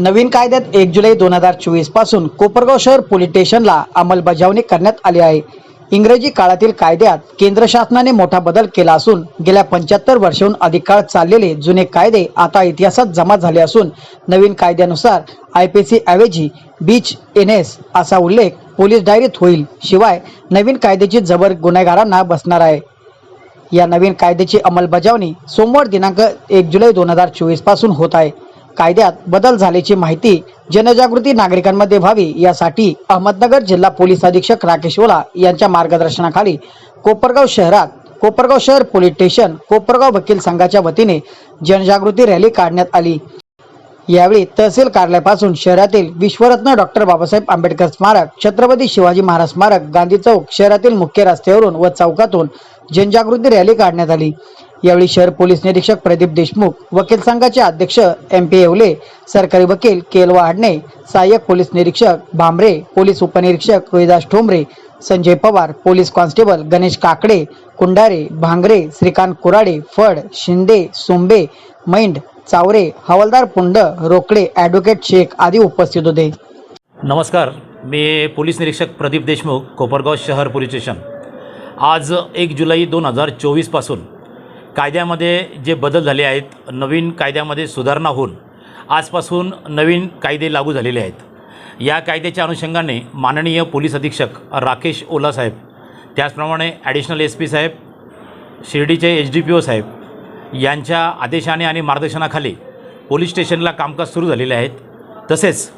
नवीन कायद्यात एक जुलै दोन हजार चोवीसपासून कोपरगाव शहर पोलीस स्टेशनला अंमलबजावणी करण्यात आली आहे. इंग्रजी काळातील कायद्यात केंद्र शासनाने मोठा बदल केला असून गेल्या पंच्याहत्तर वर्षाहून अधिक काळ चाललेले जुने कायदे आता इतिहासात जमा झाले असून नवीन कायद्यानुसार आय पी सी ऐवजी बीच एन एस असा उल्लेख पोलीस डायरीत होईल. शिवाय नवीन कायद्याची जबर गुन्हेगारांना बसणार आहे. या नवीन कायद्याची अंमलबजावणी सोमवार दिनांक एक जुलै दोन हजार चोवीसपासून होत आहे. कायद्यात बदल झाल्याची माहिती जनजागृती नागरिकांमध्ये व्हावी यासाठी अहमदनगर जिल्हा पोलीस अधीक्षक राकेश ओला यांच्या मार्गदर्शनाखाली कोपरगाव शहरात कोपरगाव शहर पोलीस स्टेशन कोपरगाव वकील संघाच्या वतीने जनजागृती रॅली काढण्यात आली. यावेळी तहसील कार्यालयापासून शहरातील विश्वरत्न डॉक्टर बाबासाहेब आंबेडकर स्मारक छत्रपती शिवाजी महाराज स्मारक गांधी चौक शहरातील मुख्य रस्त्यावरून व चौकातून जनजागृती रॅली काढण्यात आली. यावेळी शहर पोलीस निरीक्षक प्रदीप देशमुख वकील संघाचे अध्यक्ष एम पी येवले सरकारी वकील केलवा आडणे सहाय्यक पोलीस निरीक्षक भांबरे पोलीस उपनिरीक्षक रोहिदास ठोंबरे संजय पवार पोलीस कॉन्स्टेबल गणेश काकडे कुंडारे भांगरे श्रीकांत कुराडे फड शिंदे सोंबे मैंड चावरे हवालदार पुंड रोकडे ॲडव्होकेट शेख आदी उपस्थित होते. नमस्कार मी पोलीस निरीक्षक प्रदीप देशमुख कोपरगाव शहर पोलीस स्टेशन. आज एक जुलै दोन हजार चोवीसपासून कायद्यामध्ये जे बदल झाले आहेत नवीन कायद्यामध्ये सुधारणा होऊन आजपासून नवीन कायदे लागू झालेले आहेत. या कायद्याच्या अनुषंगाने माननीय पोलीस अधीक्षक राकेश ओला साहेब त्याचप्रमाणे ॲडिशनल एस पी साहेब शिर्डीचे एच डी पी ओ साहेब यांच्या आदेशाने आणि मार्गदर्शनाखाली पोलीस स्टेशनला कामकाज सुरू झालेले आहेत. तसेच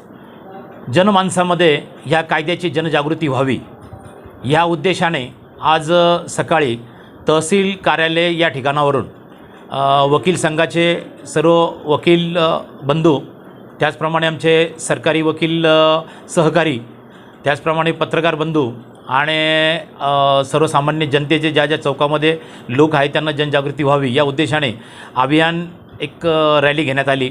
जनमानसामध्ये ह्या कायद्याची जनजागृती व्हावी ह्या उद्देशाने आज सकाळी तहसील कार्यालय या ठिकाणावरून वकील संघाचे सर्व वकील बंधू त्याचप्रमाणे आमचे सरकारी वकील सहकारी त्याचप्रमाणे पत्रकार बंधू आणि सर्वसामान्य जनतेचे ज्या ज्या चौकामध्ये लोक आहेत त्यांना जनजागृती व्हावी या उद्देशाने अभियान एक रॅली घेण्यात आली.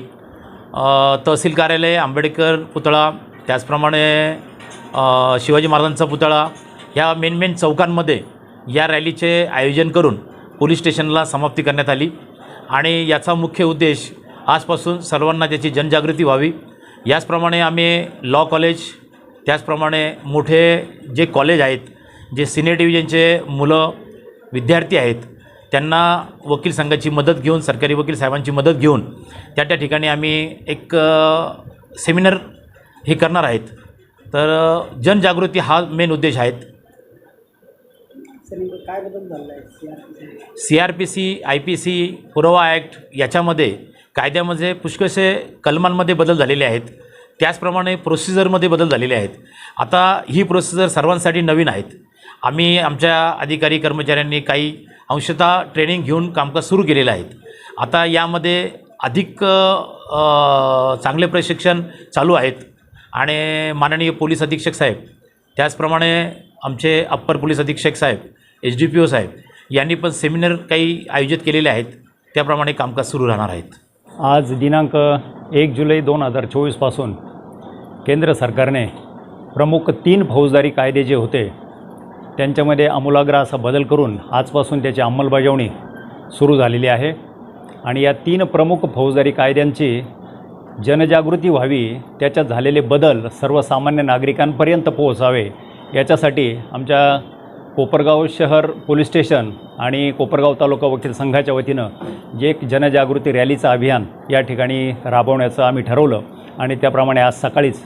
तहसील कार्यालय आंबेडकर पुतळा त्याचप्रमाणे शिवाजी महाराजांचा पुतळा ह्या मेन मेन चौकांमध्ये या रॅलीचे आयोजन करून पोलीस स्टेशनला समाप्ती करण्यात आली. आणि याचा मुख्य उद्देश आजपासून सर्वांना त्याची जनजागृती व्हावी. याचप्रमाणे आम्ही लॉ कॉलेज त्याचप्रमाणे मोठे जे कॉलेज आहेत जे सिनियर डिव्हिजनचे मुलं विद्यार्थी आहेत त्यांना वकील संघाची मदत घेऊन सरकारी वकील साहेबांची मदत घेऊन त्या त्या ठिकाणी आम्ही एक सेमिनार हे करणार आहेत. तर जनजागृती हा मेन उद्देश आहेत C R P C I P C पुरावा ॲक्ट याच्यामध्ये कायद्यामध्ये पुष्कळसे कलमांमध्ये बदल झालेले आहेत. त्याचप्रमाणे प्रोसिजरमध्ये बदल झालेले आहेत. आता ही प्रोसिजर सर्वांसाठी नवीन आहेत. आम्ही आमच्या अधिकारी कर्मचाऱ्यांनी काही अंशतः ट्रेनिंग घेऊन कामकाज सुरू केलेलं आहेत आता यामध्ये अधिक चांगले प्रशिक्षण चालू आहेत. आणि माननीय पोलीस अधीक्षक साहेब त्याचप्रमाणे आमचे अप्पर पोलीस अधीक्षक साहेब एच डी पी ओ साहेब यांनी पण सेमिनार काही आयोजित केलेले आहेत. त्याप्रमाणे कामकाज सुरू राहणार आहेत. आज दिनांक एक जुलै दोन हजार चोवीसपासून केंद्र सरकारने प्रमुख तीन फौजदारी कायदे जे होते त्यांच्यामध्ये आमूलाग्र असा बदल करून आजपासून त्याची अंमलबजावणी सुरू झालेली आहे. आणि या तीन प्रमुख फौजदारी कायद्यांची जनजागृती व्हावी त्याच्यात झालेले बदल सर्वसामान्य नागरिकांपर्यंत पोहोचावे याच्यासाठी आमच्या कोपरगाव शहर पोलीस स्टेशन आणि कोपरगाव तालुका वकील संघाच्या वतीनं जे एक जनजागृती रॅलीचं अभियान या ठिकाणी राबवण्याचं आम्ही ठरवलं. आणि त्याप्रमाणे आज सकाळीच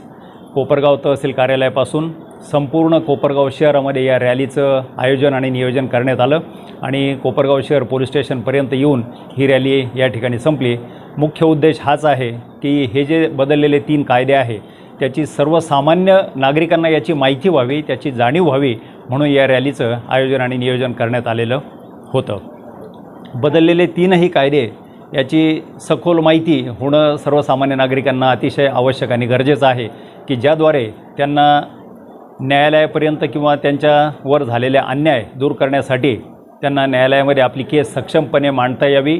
कोपरगाव तहसील कार्यालयापासून संपूर्ण कोपरगाव शहरामध्ये या रॅलीचं आयोजन आणि नियोजन करण्यात आलं. आणि कोपरगाव शहर पोलीस स्टेशनपर्यंत येऊन ही रॅली या ठिकाणी संपली. मुख्य उद्देश हाच आहे की हे जे बदललेले तीन कायदे आहे त्याची सर्वसामान्य नागरिकांना याची माहिती व्हावी त्याची जाणीव व्हावी म्हणून या रॅलीचं आयोजन आणि नियोजन करण्यात आलेलं होतं. बदललेले तीनही कायदे याची सखोल माहिती होणं सर्वसामान्य नागरिकांना अतिशय आवश्यक आणि गरजेचं आहे की ज्याद्वारे त्यांना न्यायालयापर्यंत किंवा त्यांच्यावर झालेल्या अन्याय दूर करण्यासाठी त्यांना न्यायालयामध्ये आपली केस सक्षमपणे मांडता यावी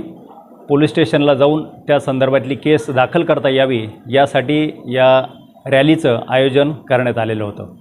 पोलीस स्टेशनला जाऊन त्या संदर्भातली केस दाखल करता यावी यासाठी या रॅलीचं आयोजन करण्यात आलेलं होतं.